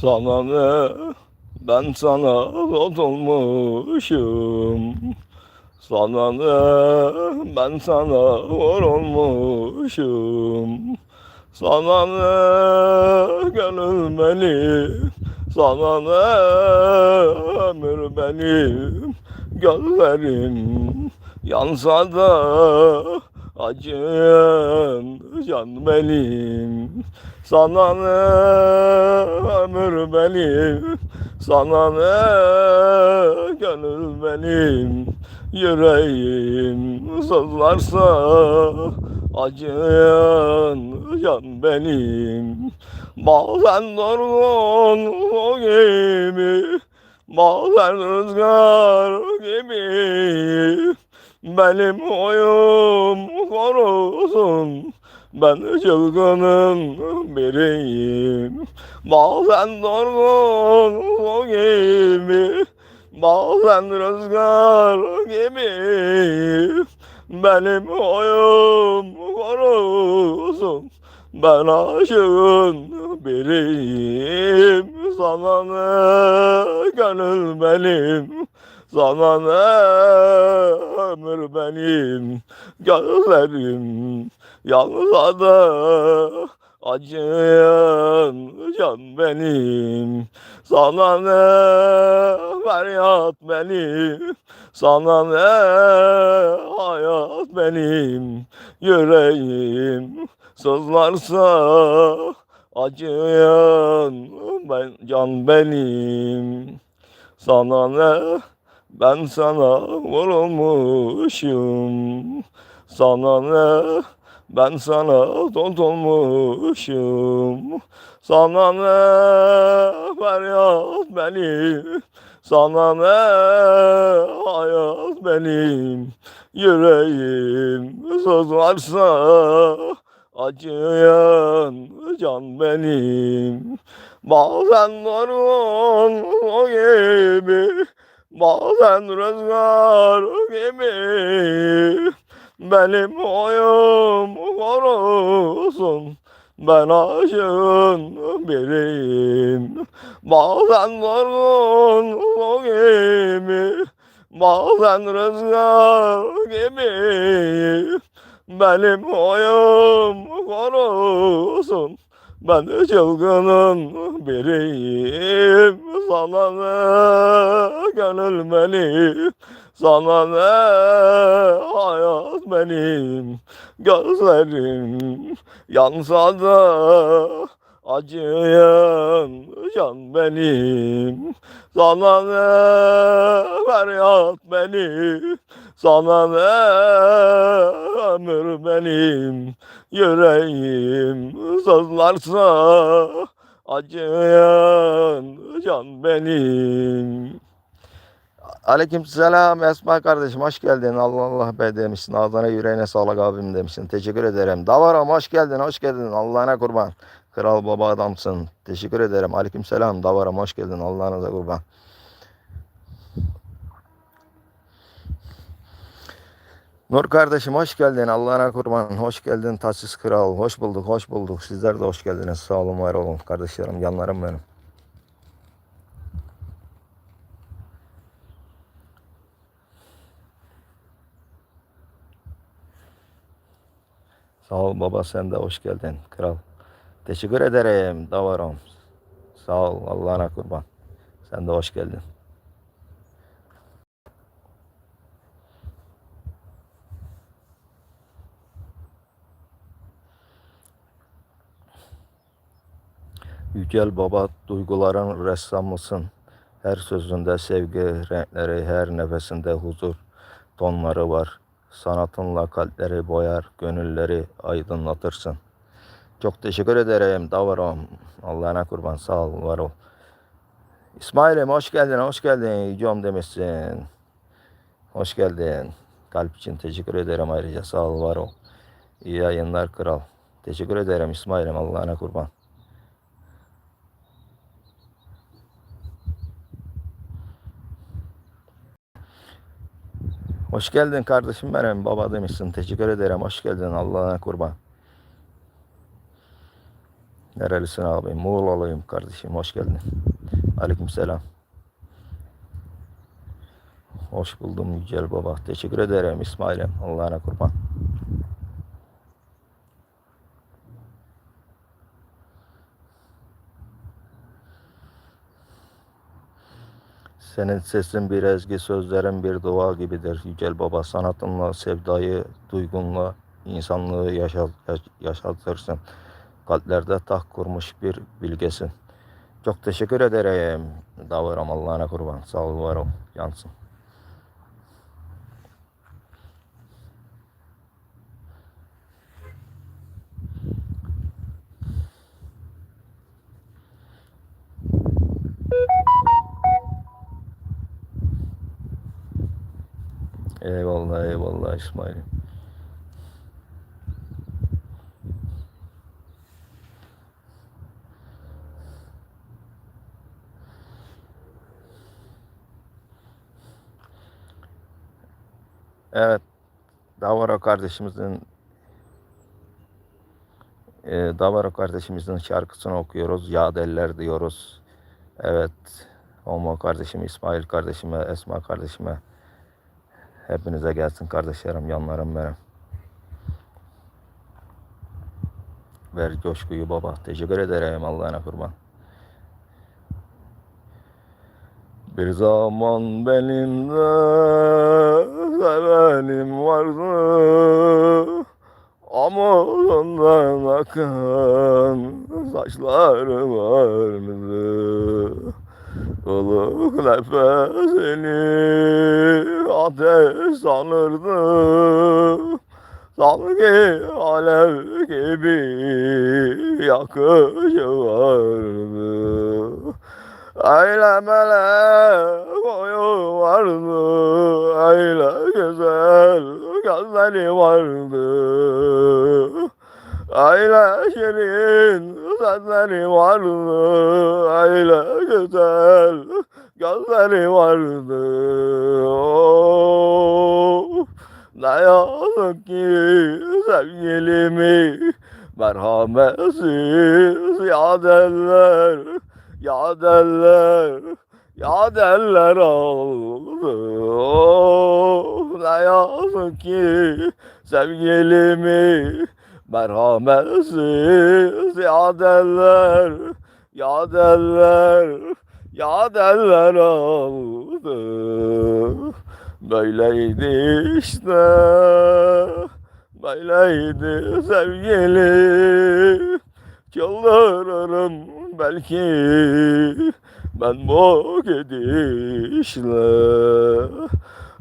Sana ne? Ben sana tutulmuşum. Sana ne? Ben sana vurulmuşum. Sana ne? Gönül benim. Sana ne? Ömür benim. Gözlerim yansa da acın can benim. Sana ne ömür benim, sana ne gönül benim. Yüreğim sızlarsa acın can benim. Bazen durgun o gibi, bazen rüzgar gibi. Benim oyum korusun. Ben çılgının biriyim. Bazen durgun o gibi. Bazen rüzgar gibi. Benim oyum korusun. Ben aşığın biriyim. Sana ne gönül benim. Sana ne ömür benim Gözlerim yansa da Acıyan can benim. Sana ne feryat benim. Sana ne hayat benim. Yüreğim sızlarsa Acıyan ben, can benim. Sana ne ben sana vurulmuşum. Sana ne? Ben sana tutulmuşum Sana ne? Feryat benim. Sana ne? Hayat benim. Yüreğim söz varsa Acıyan can benim. Bazen durgun o gibi Bazen rüzgar gibi benim oyum korusun. Ben aşığın biriyim. Bazen durgun o gibi, bazen rüzgar gibi. Benim oyum korusun. Ben çılgının biriyim. Sana ne gönül benim Sana ne hayat benim? Gözlerim yansa da Acıyan can benim Sana ne feryat benim Sana ne ömür benim Yüreğim sızlarsa Acıyan can benim Aleyküm selam Esma kardeşim hoş geldin. Allah Allah be demişsin. Ağzına yüreğine sağlık abim demişsin. Teşekkür ederim. Davaram hoş geldin hoş geldin. Allah'ına kurban. Kral baba adamsın. Teşekkür ederim. Aleyküm selam. Davaram hoş geldin. Allah'ına da kurban. Nur kardeşim hoş geldin. Allah'ına kurban. Hoş geldin Tasis Kral. Hoş bulduk, hoş bulduk. Sizler de hoş geldiniz. Sağ olun, var olun. Kardeşlerim, canlarım benim. Sağ ol baba sen de hoş geldin kral. Teşekkür ederim Davarom. Sağ ol Allah'ına kurban. Sen de hoş geldin. Yücel Baba duyguların ressamısın. Her sözünde sevgi renkleri, her nefesinde huzur tonları var. Sanatınla kalpleri boyar, gönülleri aydınlatırsın. Çok teşekkür ederim Davarom. Allah'ına kurban sağ ol, var ol. İsmail'im hoş geldin, hoş geldin. Yücem demişsin. Hoş geldin. Kalp için teşekkür ederim ayrıca sağ ol, var ol. İyi yayınlar kral. Teşekkür ederim İsmail'im Allah'ına kurban. Hoş geldin kardeşim benim. Baba demişsin. Teşekkür ederim. Hoş geldin. Allah'ına kurban. Nerelisin abi? Muğla'lıyım kardeşim. Hoş geldin. Aleykümselam. Hoş buldum Yücel Baba. Teşekkür ederim İsmail'im. Allah'ına kurban. Senin sesin bir ezgi, sözlerin bir dua gibidir Yücel Baba. Sanatınla sevdayı, duygunla insanlığı yaşa, yaş- yaşatırsın. Kalplerde taht kurmuş bir bilgesin. Çok teşekkür ederim. Davranım Allah'ına kurban. Sağ ol, var ol. Yansın. Eyvallah eyvallah İsmail. Evet. Davara kardeşimizin e, Davara kardeşimizin şarkısını okuyoruz. Yadeller diyoruz. Evet. Homo kardeşim, İsmail kardeşime, Esma kardeşime hepinize gelsin kardeşlerim, yanlarım benim. Ver coşkuyu baba. Teşekkür ederim Allah'ına kurban. Bir zaman benim de sevenim vardı. Omuzundan akan saçları vardı. Ilık nefesini ateş sanırdı Sanki alev gibi yakışı vardı Öyle melek boyu vardı, öyle güzel gözleri vardı. Öyle şirin sesleri vardı, öyle güzel gözleri vardı. Of, ne yazık ki sevgilimi merhametsiz yadeller ya derler, ya derler oldu. Ne yazık ki sevgilimi merhametsiz ya derler, ya derler, ya derler oldu. Böyleydi işte, böyleydi sevgilim. Çıldırırım belki ben bu gidişle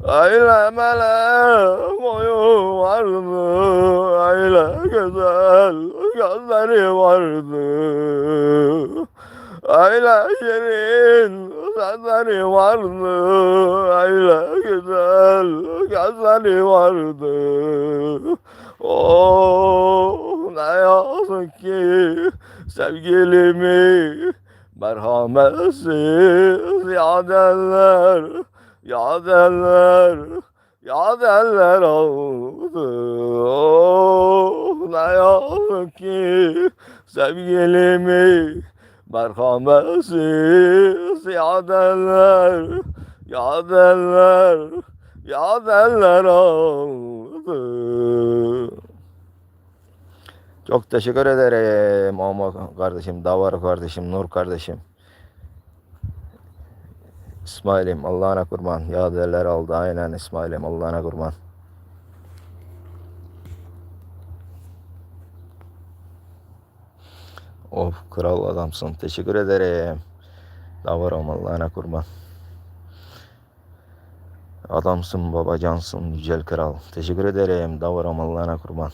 Öyle melek boyu vardı Öyle güzel gözleri vardı. Öyle şirin sesleri vardı Öyle güzel gözleri vardı Oh ne yazık ki sevgilimi merhametsiz ya derler, ya derler, ya derler oldu. Oh, ne yazık ki sevgilimi merhametsiz ya derler, ya derler, ya derler oldu. Çok teşekkür ederim ama kardeşim, Davar kardeşim, Nur kardeşim. İsmail'im Allah'ına kurban. Yadeller aldı aynen İsmail'im Allah'ına kurban. Of kral adamsın. Teşekkür ederim. Davarım Allah'ına kurban. Adamsın babacansın yücel kral. Teşekkür ederim. Davarım Allah'ına kurban.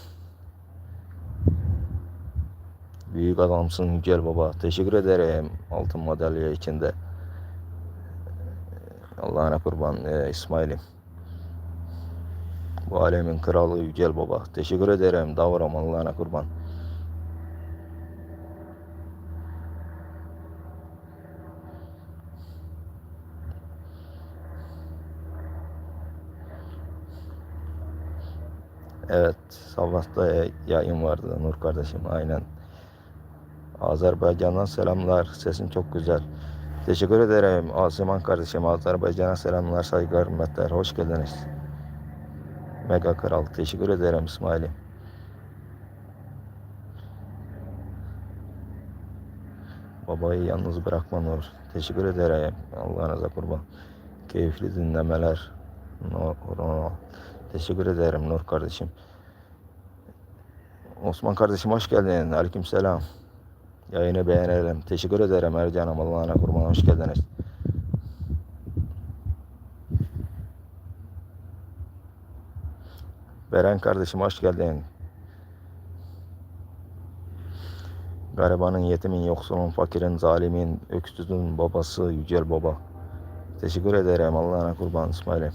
Büyük adamsın Yücel Baba. Teşekkür ederim altın madalya içinde. Allah'ına kurban e, İsmail'im. Bu alemin kralı Yücel Baba. Teşekkür ederim. Davram Allah'ına kurban. Evet, sabahta yayın vardı Nur kardeşim aynen. Azerbaycan'dan selamlar. Sesin çok güzel. Teşekkür ederim Asiman kardeşim. Azerbaycan'a selamlar, saygılar, hürmetler. Hoş geldiniz. Mega Kral. Teşekkür ederim İsmail'im. Babayı yalnız bırakma Nur. Teşekkür ederim. Allah'ınıza kurban. Keyifli dinlemeler. Nur, Nur. Teşekkür ederim Nur kardeşim. Osman kardeşim hoş geldin. Aleyküm selam. Yayını beğenelim. Teşekkür ederim Ercan'ım. Allah'ına kurban. Hoş geldiniz. Beren kardeşim hoş geldin. Garibanın, yetimin, yoksulun, fakirin, zalimin, öksüzün babası Yücel Baba. Teşekkür ederim Allah'ına kurban İsmail'im.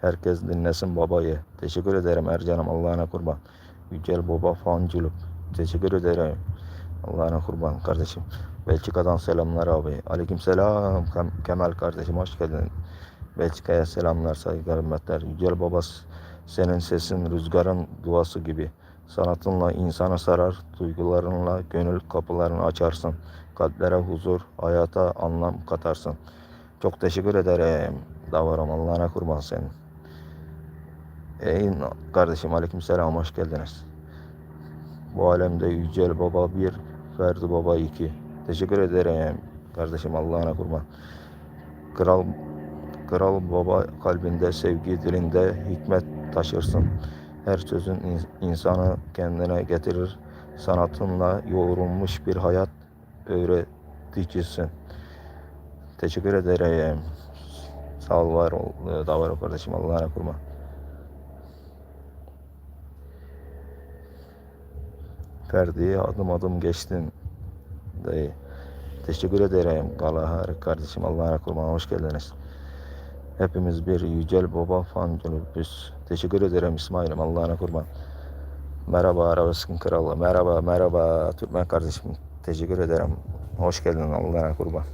Herkes dinlesin babayı. Teşekkür ederim Ercan'ım Allah'ına kurban. Yücel Baba fancılık. Teşekkür ederim. Allah'ına kurban kardeşim. Belçika'dan selamlar abi. Aleyküm selam Kem- Kemal kardeşim hoş geldin. Belçika'ya selamlar saygılar hürmetler. Yücel Baba senin sesin rüzgarın duası gibi. Sanatınla insana sarar, duygularınla gönül kapılarını açarsın. Kalplere huzur, hayata anlam katarsın. Çok teşekkür ederim. Davarım Allah'ına kurban senin. Ey kardeşim aleyküm selam hoş geldiniz. Bu alemde Yücel Baba bir, Ferdi Baba iki. Teşekkür ederim kardeşim Allah'ına kurban. Kral Kral Baba kalbinde sevgi dilinde hikmet taşırsın. Her sözün in- insanı kendine getirir. Sanatınla yoğrulmuş bir hayat öğreticisin. Teşekkür ederim. Sağ ol var ol. Da var ol kardeşim Allah'ına kurban. Ferdi'ye adım adım geçtin dayı. Teşekkür ederim Galahar kardeşim Allah'ına kurban hoş geldiniz. Hepimiz bir Yücel Baba fancılıbız. Teşekkür ederim İsmail'im Allah'ına kurban. Merhaba Arabasın Kralı. Merhaba merhaba Türkmen kardeşim. Teşekkür ederim. Hoş geldin Allah'ına kurban.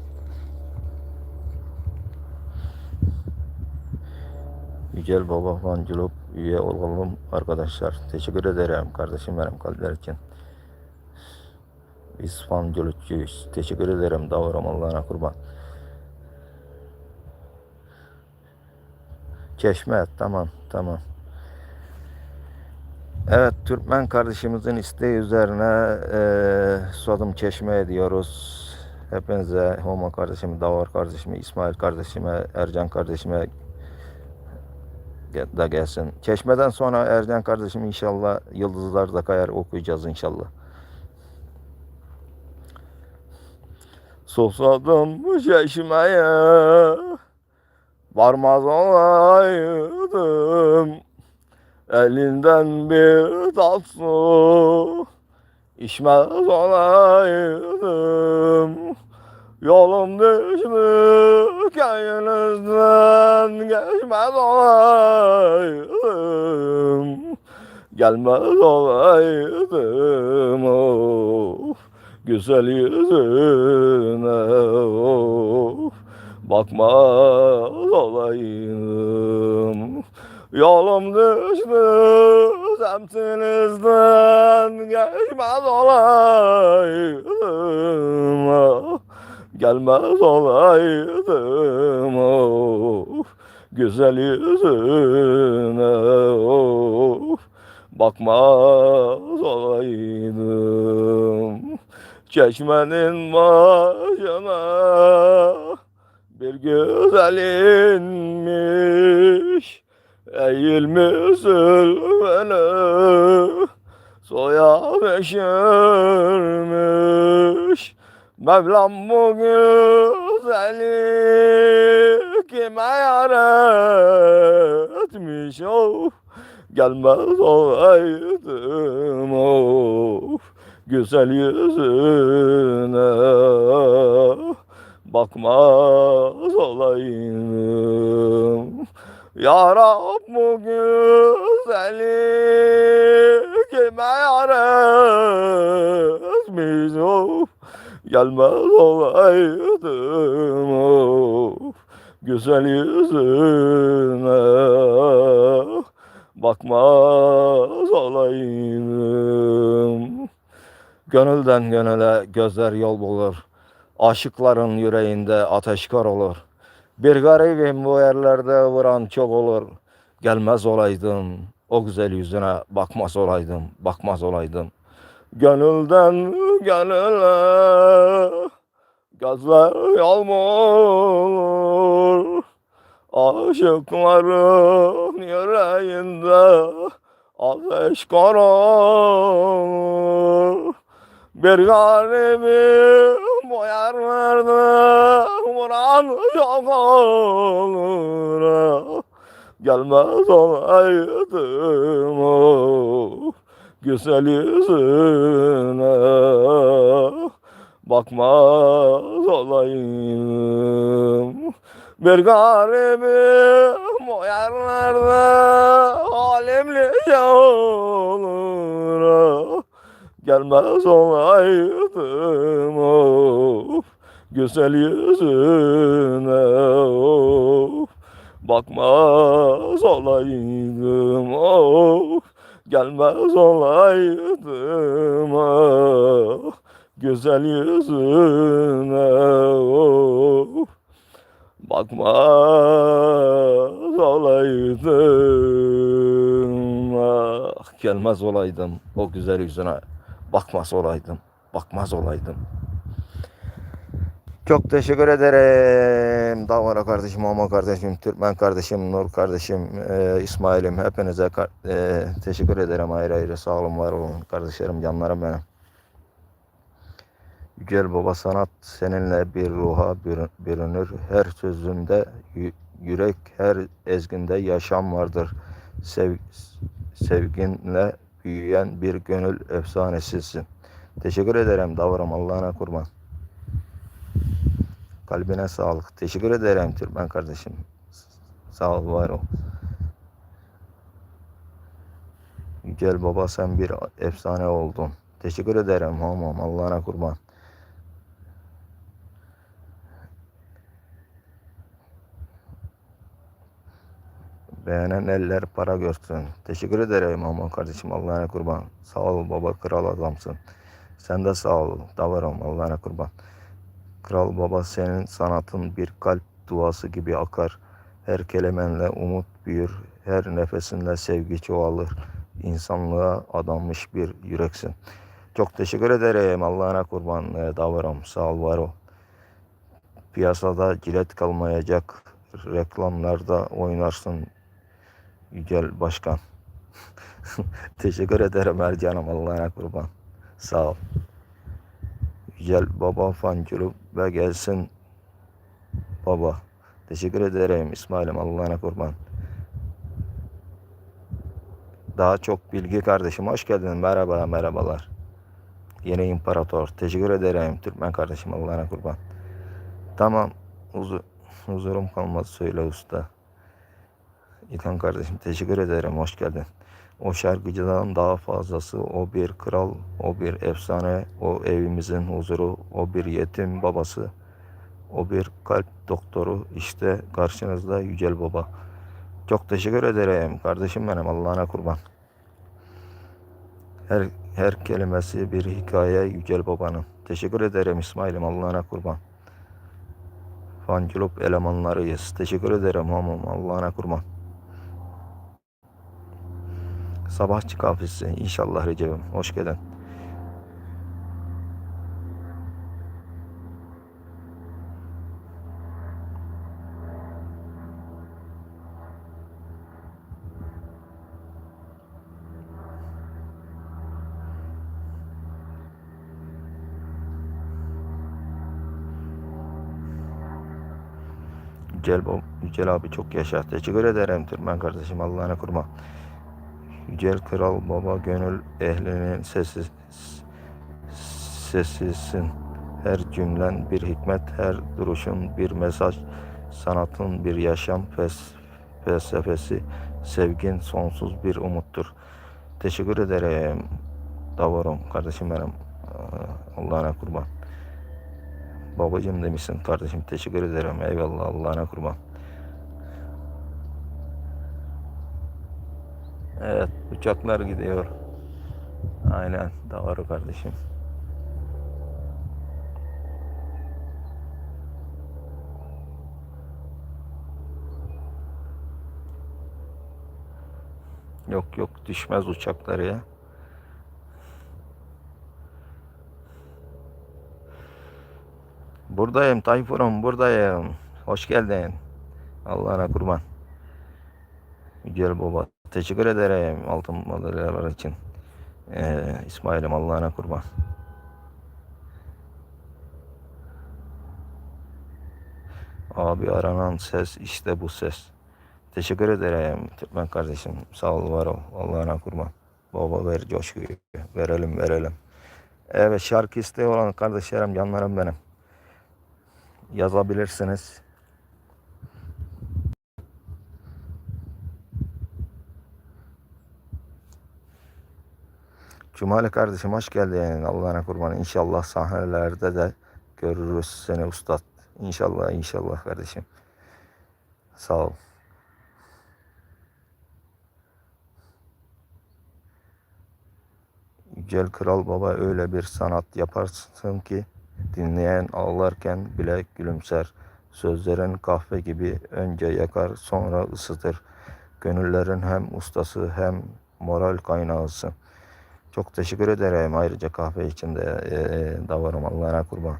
Yücel Baba fancılık üye olalım arkadaşlar. Teşekkür ederim kardeşim benim kalpler için. Biz fancılıkçıyız. Teşekkür ederim davranım Allah'ına kurban. Çeşme tamam tamam. Evet Türkmen kardeşimizin isteği üzerine eee Suadım Çeşme diyoruz. Hepinize Homa kardeşime, Davar kardeşime, İsmail kardeşime, Ercan kardeşime da gelsin. Çeşmeden sonra Ercan kardeşim inşallah Yıldızlar da kayar okuyacağız inşallah. Susadım bu çeşmeye Varmaz olaydım. Elinden bir tatlı içmez olaydım. Yolum düşmüş köyünüzden geçmez olaydım. Gelmez olaydım of Güzel yüzüne of Bakmaz olayım. Yolum düştü semtinizden Geçmez olayım. Gelmez olaydım of. Güzel yüzüne of Bakmaz olaydım Çeşmenin başına bir güzel inmiş Eğilmiş zülfünü Soya beşirmiş Mevlam bu güzeli kime yar etmiş of Gelmez olaydım of Güzel yüzüne bakmaz olayım. Ya Rab bu güzeli kime yar etmiş of Gelmez olaydım. Güzel yüzüne bakmaz olaydım Gönülden gönüle gözler yol bulur. Aşıkların yüreğinde ateşkar olur. Bir garibim bu yerlerde vuran çok olur. Gelmez olaydım o güzel yüzüne bakmaz olaydım, bakmaz olaydım. Gönülden gönüle gözler bulur. Aşıkların yüreğinde ateşkar olur. Bir garibim bu yerlerde vuran çok olur. Gelmez olaydım o güzel yüzüne. Bakmaz olayım Bir garibim o yerlerde Halimli olur Gelmez olaydım o güzel yüzüne of. Bakmaz olaydım of. Gelmez olaydım ah güzel yüzüne of. Bakmaz olaydım ah gelmez olaydım o güzel yüzüne bakmaz olaydım bakmaz olaydım çok teşekkür ederim. Davara kardeşim, Ama kardeşim, Türkmen kardeşim, Nur kardeşim, e, İsmail'im hepinize e, teşekkür ederim ayrı ayrı. Sağ olun, var olun kardeşlerim, canlarım benim. Yücel Baba sanat seninle bir ruha bürü- bürünür. Her sözünde yü- yürek, her ezginde yaşam vardır. Sev, sevginle büyüyen bir gönül efsanesisin. Teşekkür ederim Davarım, Allah'ına kurban. Kalbine sağlık. Teşekkür ederim Türkmen kardeşim. Sağ ol, var ol. Yücel Baba sen bir efsane oldun. Teşekkür ederim hamam. Allah'ına kurban. Beğenen eller para görsün. Teşekkür ederim hamam kardeşim. Allah'ına kurban. Sağ ol baba kral adamsın. Sen de sağ ol. Davarım Allah'ına kurban. Kral baba senin sanatın bir kalp duası gibi akar. Her kelimenle umut büyür, her nefesinle sevgi çoğalır. İnsanlığa adanmış bir yüreksin. Çok teşekkür ederim Allah'ına kurban e, davranım. Sağ ol var ol. Piyasada cilet kalmayacak. Reklamlarda oynarsın Yücel Başkan. teşekkür ederim Ercan'ım Allah'ına kurban. Sağ ol. Yücel Baba fancılık ve gelsin baba. Teşekkür ederim İsmail'im Allah'ına kurban. Daha çok bilgi kardeşim hoş geldin. Merhaba merhabalar. Yeni imparator. Teşekkür ederim Türkmen kardeşim Allah'ına kurban. Tamam. Huzur, huzurum kalmaz söyle usta. İlhan kardeşim teşekkür ederim. Hoş geldin. O şarkıcıdan daha fazlası o bir kral, o bir efsane, o evimizin huzuru, o bir yetim babası, o bir kalp doktoru. İşte karşınızda Yücel Baba. Çok teşekkür ederim kardeşim benim Allah'ına kurban. Her her kelimesi bir hikaye Yücel Baba'nın. Teşekkür ederim İsmail'im Allah'ına kurban. Fancılık elemanlarıyız. Teşekkür ederim hamam Allah'ına kurban. Sabahçı kafesi inşallah Recep'im. Hoş geldin. Yücel, Yücel abi çok yaşa. Teşekkür ederim Türkmen kardeşim. Allah'ına kurban. Yücel Kral Baba gönül ehlinin sesi sesisin. Her cümlen bir hikmet, her duruşun bir mesaj, sanatın bir yaşam fes- felsefesi, sevgin sonsuz bir umuttur. Teşekkür ederim Davarım kardeşim benim. Aa, Allah'ına kurban. Babacım demişsin kardeşim teşekkür ederim. Eyvallah Allah'ına kurban. Evet uçaklar gidiyor. Aynen doğru kardeşim. Yok yok düşmez uçaklar ya. Buradayım Tayfun'um buradayım. Hoş geldin. Allah'ına kurban. Güzel baba. Teşekkür ederim altın madalyalar için. Ee, İsmail'im Allah'ına kurban. Abi aranan ses işte bu ses. Teşekkür ederim Türkmen kardeşim. Sağ ol var ol. Allah'ına kurban. Baba ver coşkuyu. Verelim verelim. Evet şarkı isteği olan kardeşlerim canlarım benim. Yazabilirsiniz. Cumali kardeşim hoş geldin. Allah'ına kurban. İnşallah sahnelerde de görürüz seni ustad. İnşallah inşallah kardeşim. Sağ ol. Yücel Kral Baba öyle bir sanat yaparsın ki dinleyen ağlarken bile gülümser. Sözlerin kahve gibi önce yakar sonra ısıtır. Gönüllerin hem ustası hem moral kaynağısın. Çok teşekkür ederim ayrıca kahve için de e, davarım Allah'ına kurban.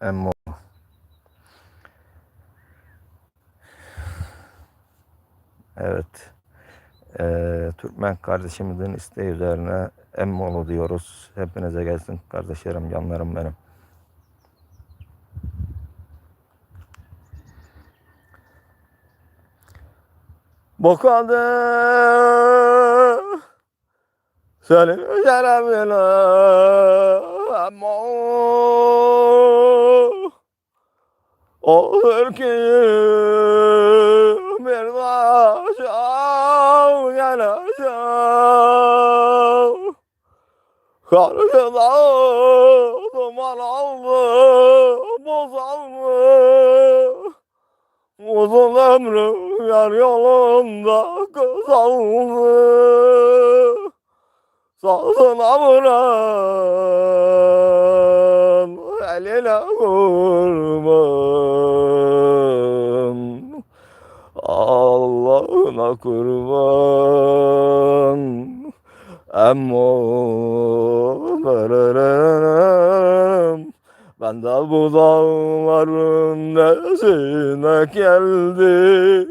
Emmo. Evet. Ee, Türkmen kardeşimizin isteği üzerine Emmolu diyoruz. Hepinize gelsin kardeşlerim, canlarım benim. Kadar senin şerefine Emmo Olur ki bir taşa geleceğim Karşıda duman aldı bozaldı Uzun ömrüm yar yolunda kısaldı Sazına vuran eline kurban. Allah'ına kurban. Emmo Ben de bu dağların nesine geldi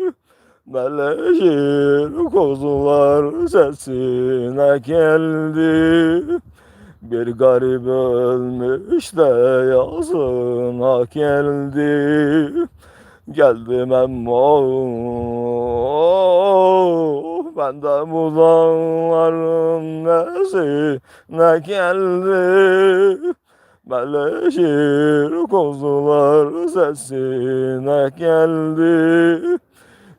Meleşir kuzular sesine geldi Bir garip ölmüş de yazına geldi Geldim emmo Ben de bu dağların nesine geldi Meleşir kuzular sesine geldi.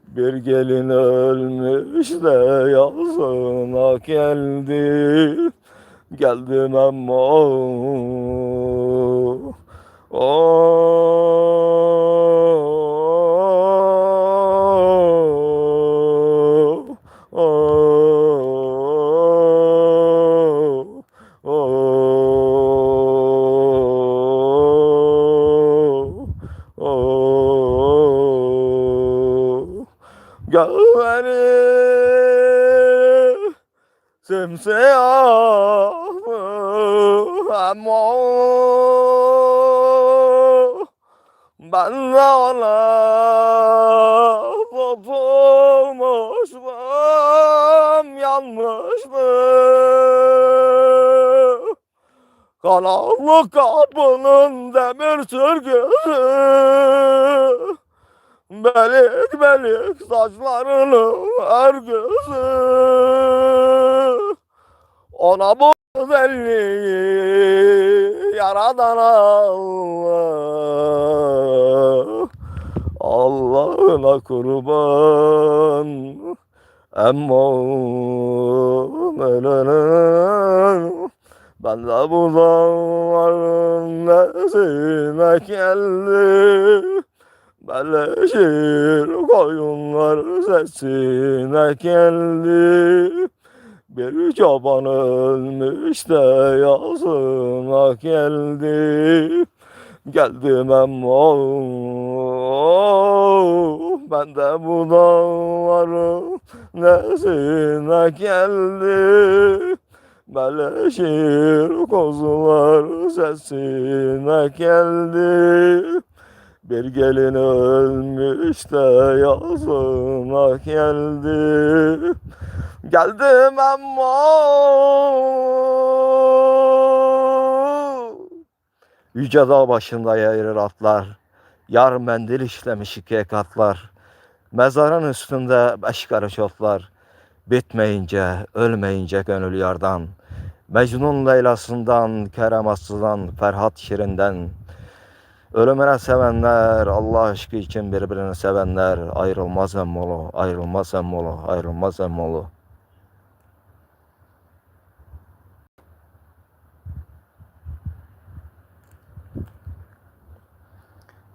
Bir gelin ölmüş de yazına geldi. Geldim emmo Oh, oh, oh, oh. Gözleri simsiyah ama ben de ona tutulmuşum yanmıştım Karanlık kapının demir sürgüsü. Belik belik saçlarının örgüsü. Ona bu güzelliği yaradan Allah. Allah'ına kurban. Emmo melenen Ben de bu dağların nesine geldim? Meleşir koyunlar sesine geldi Bir çoban ölmüş de yazına geldi. Geldim ama ben de bu dağların nesine geldi. Beleşir kozular sesine geldi. Bir gelin ölmüş de yazına geldi. Geldim ama Yüce dağ başında yayılır atlar. Yar mendil işlemiş ikiye katlar. Mezarın üstünde beş karış otlar. Bitmeyince, ölmeyince gönül yardan. Mecnun Leylasından, Kerem Aslı'dan, Ferhat Şirin'den. Ölümüne sevenler, Allah aşkı için birbirini sevenler. Ayrılmaz emmolu, ayrılmaz emmolu, ayrılmaz emmolu.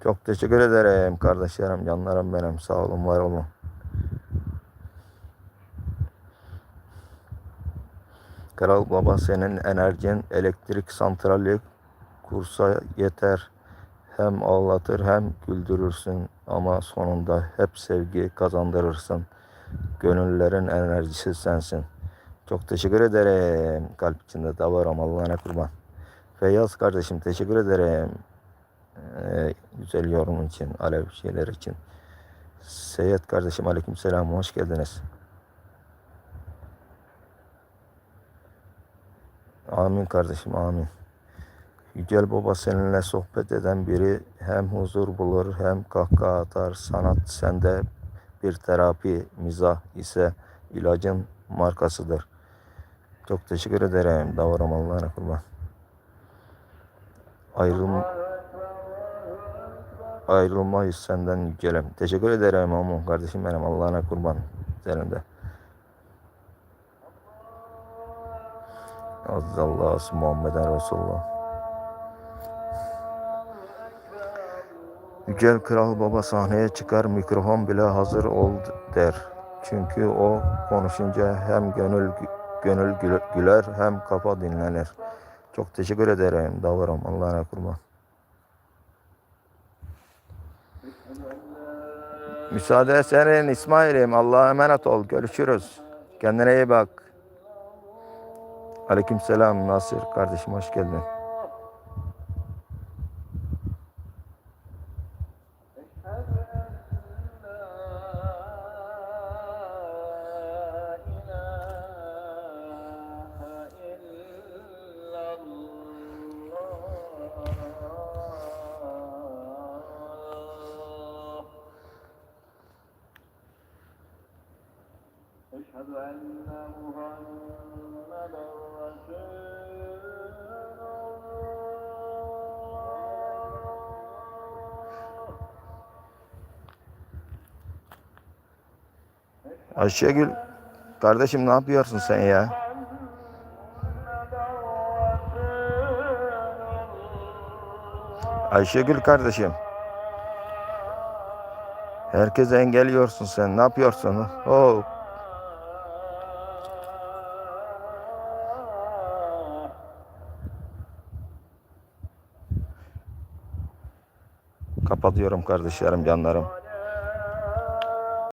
Çok teşekkür ederim kardeşlerim, canlarım benim. Sağ olun, var olun. Kral Baba senin enerjin elektrik santrali kursa yeter. Hem ağlatır hem güldürürsün ama sonunda hep sevgi kazandırırsın. Gönüllerin enerjisi sensin. Çok teşekkür ederim. Kalp içinde de var ama Allah'ına kurban. Feyyaz kardeşim teşekkür ederim. Ee, güzel yorum için, alev şeyler için. Seyyed kardeşim aleyküm selam, hoş geldiniz. Amin kardeşim, amin. Yücel Baba seninle sohbet eden biri hem huzur bulur hem kahkaha atar. Sanat sende bir terapi, mizah ise ilacın markasıdır. Çok teşekkür ederim. Davranım Allah'ına kurban. Ayrılma ayrılmayız senden yücelem. Teşekkür ederim ama kardeşim benim Allah'ına kurban üzerinde. Aziz Allah Muhammeden Resulullah. Yücel Kral Baba sahneye çıkar mikrofon bile hazır ol der. Çünkü o konuşunca hem gönül gönül gül- güler hem kafa dinlenir. Çok teşekkür ederim Davranım Allah'ına kurban. Müsaade senin İsmail'im. Allah'a emanet ol. Görüşürüz. Kendine iyi bak. Aleykümselam Nasir kardeşim hoş geldin. Ayşegül kardeşim ne yapıyorsun sen ya? Ayşegül kardeşim. Herkese engelliyorsun sen. Ne yapıyorsun? Oh. Kapatıyorum kardeşlerim, canlarım.